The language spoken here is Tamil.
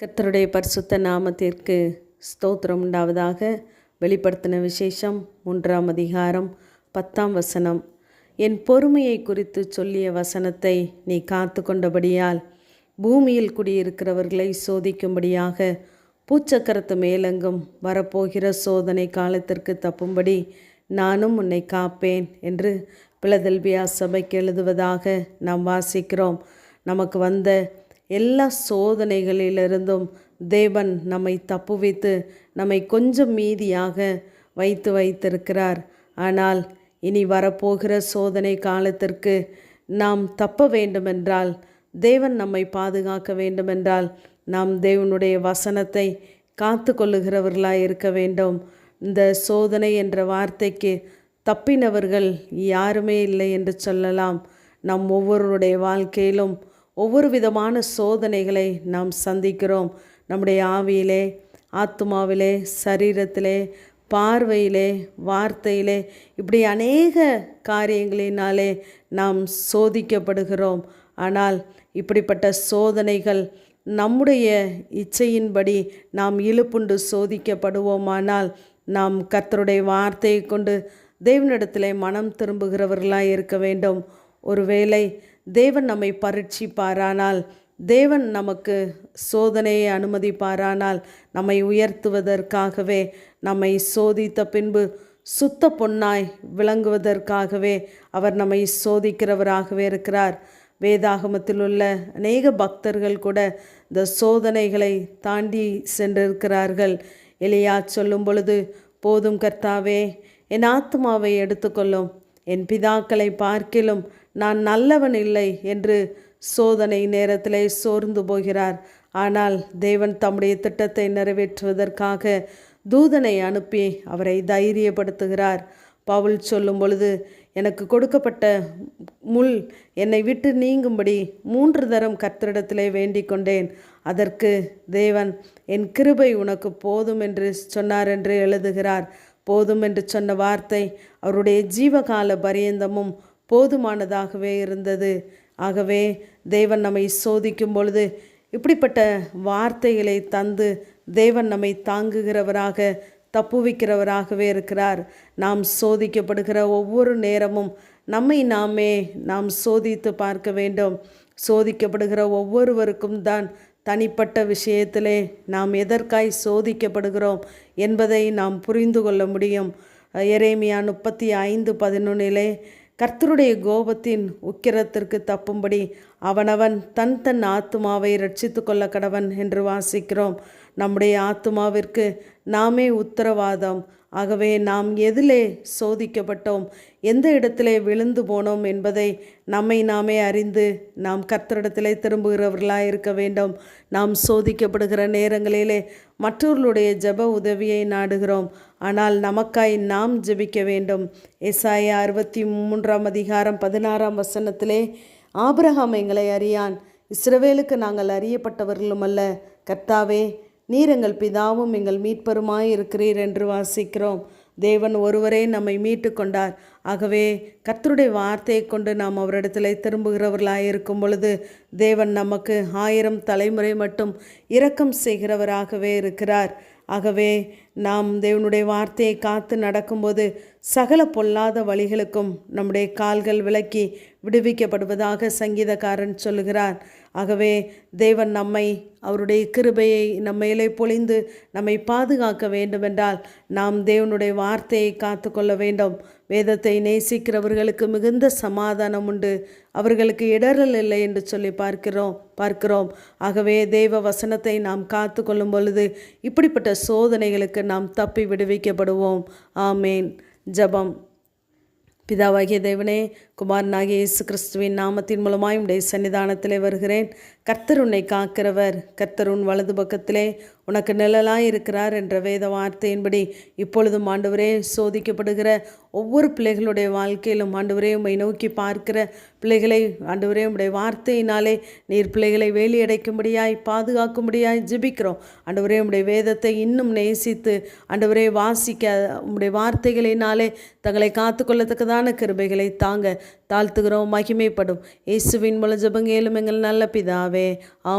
கத்தருடைய பரிசுத்த நாமத்திற்கு ஸ்தோத்திரம் உண்டாவதாக. வெளிப்படுத்தின விசேஷம் மூன்றாம் அதிகாரம் பத்தாம் வசனம். என் பொறுமையை குறித்து சொல்லிய வசனத்தை நீ காத்து கொண்டபடியால் பூமியில் குடியிருக்கிறவர்களை சோதிக்கும்படியாக பூச்சக்கரத்து மேலெங்கும் வரப்போகிற சோதனை காலத்திற்கு தப்பும்படி நானும் உன்னை காப்பேன் என்று பிளதெல்பியா சபைக்கு எழுதுவதாக நாம் வாசிக்கிறோம். நமக்கு வந்த எல்லா சோதனைகளிலிருந்தும் தேவன் நம்மை தப்புவித்து நம்மை கொஞ்சம் மீதியாக வைத்து வைத்திருக்கிறார். ஆனால் இனி வரப்போகிற சோதனை காலத்திற்கு நாம் தப்ப வேண்டுமென்றால் தேவன் நம்மை பாதுகாக்க வேண்டுமென்றால் நாம் தேவனுடைய வசனத்தை காத்து கொள்ளுகிறவர்களாக இருக்க வேண்டும். இந்த சோதனை என்ற வார்த்தைக்கு தப்பினவர்கள் யாருமே இல்லை என்று சொல்லலாம். நம் ஒவ்வொருடைய வாழ்க்கையிலும் ஒவ்வொரு விதமான சோதனைகளை நாம் சந்திக்கிறோம். நம்முடைய ஆவியிலே ஆத்மாவிலே சரீரத்திலே பார்வையிலே வார்த்தையிலே இப்படி அநேக காரியங்களினாலே நாம் சோதிக்கப்படுகிறோம். ஆனால் இப்படிப்பட்ட சோதனைகள் நம்முடைய இச்சையின்படி நாம் இழுப்புண்டு சோதிக்கப்படுவோமானால் நாம் கர்த்தருடைய வார்த்தையை கொண்டு தேவனிடத்திலே மனம் திரும்புகிறவர்களாக இருக்க வேண்டும். ஒருவேளை தேவன் நம்மை பரீட்சிப்பாரானால் தேவன் நமக்கு சோதனையை அனுமதிப்பாரானால் நம்மை உயர்த்துவதற்காகவே நம்மை சோதித்த பின்பு சுத்த பொன்னாய் விளங்குவதற்காகவே அவர் நம்மை சோதிக்கிறவராகவே இருக்கிறார். வேதாகமத்தில் உள்ள அநேக பக்தர்கள் கூட இந்த சோதனைகளை தாண்டி சென்றிருக்கிறார்கள். எலியா சொல்லும் பொழுது போதும் கர்த்தாவே என் ஆத்மாவை எடுத்துக்கொள்ளும். என் பிதாக்களை பார்க்கிலும் நான் நல்லவன் இல்லை என்று சோதனை நேரத்திலே சோர்ந்து போகிறார். ஆனால் தேவன் தம்முடைய திட்டத்தை நிறைவேற்றுவதற்காக தூதனை அனுப்பி அவரை தைரியப்படுத்துகிறார். பவுல் சொல்லும் பொழுது எனக்கு கொடுக்கப்பட்ட முள் என்னை விட்டு நீங்கும்படி மூன்று தரம் கர்த்தரிடத்திலே வேண்டிக் கொண்டேன். அதற்கு தேவன் என் கிருபை உனக்கு போதும் என்று சொன்னார் என்று எழுதுகிறார். போதும் என்று சொன்ன வார்த்தை அவருடைய ஜீவகால பரியந்தமும் போதுமானதாகவே இருந்தது. ஆகவே தேவன் நம்மை சோதிக்கும் பொழுது இப்படிப்பட்ட வார்த்தைகளை தந்து தேவன் நம்மை தாங்குகிறவராக தப்புவிக்கிறவராகவே இருக்கிறார். நாம் சோதிக்கப்படுகிற ஒவ்வொரு நேரமும் நம்மை நாமே நாம் சோதித்து பார்க்க வேண்டும். சோதிக்கப்படுகிற ஒவ்வொருவருக்கும் தான் தனிப்பட்ட விஷயத்திலே நாம் எதற்காய் சோதிக்கப்படுகிறோம் என்பதை நாம் புரிந்து கொள்ள முடியும். எரேமியா முப்பத்தி ஐந்து பதினொன்னிலே கர்த்தருடைய கோபத்தின் உக்கிரத்திற்கு தப்பும்படி அவனவன் தன் தன் ஆத்மாவை ரட்சித்து கொள்ள கடவன் என்று வாசிக்கிறோம். நம்முடைய ஆத்மாவிற்கு நாமே உத்தரவாதம். ஆகவே நாம் எதிலே சோதிக்கப்பட்டோம். எந்த இடத்திலே விழுந்து போனோம் என்பதை நம்மை நாமே அறிந்து நாம் கர்த்தரிடத்திலே திரும்புகிறவர்களாக இருக்க வேண்டும். நாம் சோதிக்கப்படுகிற நேரங்களிலே மற்றவர்களுடைய ஜப உதவியை நாடுகிறோம். ஆனால் நமக்காய் நாம் ஜெபிக்க வேண்டும். எஸ்ஐ அறுபத்தி மூன்றாம் அதிகாரம் பதினாறாம் வசனத்திலே ஆபிரகாம் எங்களை அறியான். இஸ்ரவேலுக்கு நாங்கள் அறியப்பட்டவர்களும் அல்ல. கர்த்தாவே நீர் எங்கள் பிதாவும் எங்கள் மீட்பருமாய் இருக்கிறீர் என்று வாசிக்கிறோம். தேவன் ஒருவரே நம்மை மீட்டு கொண்டார் ஆகவே கர்த்தருடைய வார்த்தையை கொண்டு நாம் அவரிடத்தில் திரும்புகிறவர்களாக இருக்கும் பொழுது தேவன் நமக்கு ஆயிரம் தலைமுறை மட்டும் இரக்கம் செய்கிறவராகவே இருக்கிறார். ஆகவே நாம் தேவனுடைய வார்த்தையை காத்து நடக்கும்போது சகல பொல்லாத வழிகளுக்கும் நம்முடைய கால்கள் விலக்கி விடுவிக்கப்படுவதாக சங்கீதக்காரன் சொல்லுகிறார். ஆகவே தேவன் நம்மை அவருடைய கிருபையை நம்மையிலே பொழிந்து நம்மை பாதுகாக்க வேண்டுமென்றால் நாம் தேவனுடைய வார்த்தையை காத்து கொள்ள வேண்டும். வேதத்தை நேசிக்கிறவர்களுக்கு மிகுந்த சமாதானம் உண்டு. அவர்களுக்கு இடரல் இல்லை என்று சொல்லி பார்க்கிறோம் பார்க்கிறோம். ஆகவே தேவ வசனத்தை நாம் காத்து கொள்ளும் பொழுது இப்படிப்பட்ட சோதனைகளுக்கு நாம் தப்பி விடுவிக்கப்படுவோம். ஆமேன். ஜபம். பிதாவாகிய தேவனே குமாரனாகிய இயேசு கிறிஸ்துவின் நாமத்தின் மூலமாய் உடைய சன்னிதானத்திலே வருகிறேன். கர்த்தர் உன்னை காக்கிறவர். கர்த்தர் உன் வலது பக்கத்திலே உனக்கு நிழலாக இருக்கிறார் என்ற வேத வார்த்தையின்படி இப்பொழுதும் ஆண்டவரே சோதிக்கப்படுகிற ஒவ்வொரு பிள்ளைகளுடைய வாழ்க்கையிலும் ஆண்டவரே உம்மை நோக்கி பார்க்கிற பிள்ளைகளை ஆண்டவரே உம்முடைய வார்த்தையினாலே நீர் பிள்ளைகளை வேலியடைக்கும்படியாய் பாதுகாக்கும்படியாய் ஜிபிக்கிறோம். ஆண்டவரே உம்முடைய வேதத்தை இன்னும் நேசித்து ஆண்டவரே வாசிக்க உம்முடைய வார்த்தைகளினாலே தங்களை காத்துக்கொள்ளத்தக்கதான கிருபைகளை தாங்க தாழ்த்துகிறோம் மகிமைப்படும். இயேசுவின் மூலம் ஜபங்கேலும் எங்கள் நல்ல பிதாவே 啊。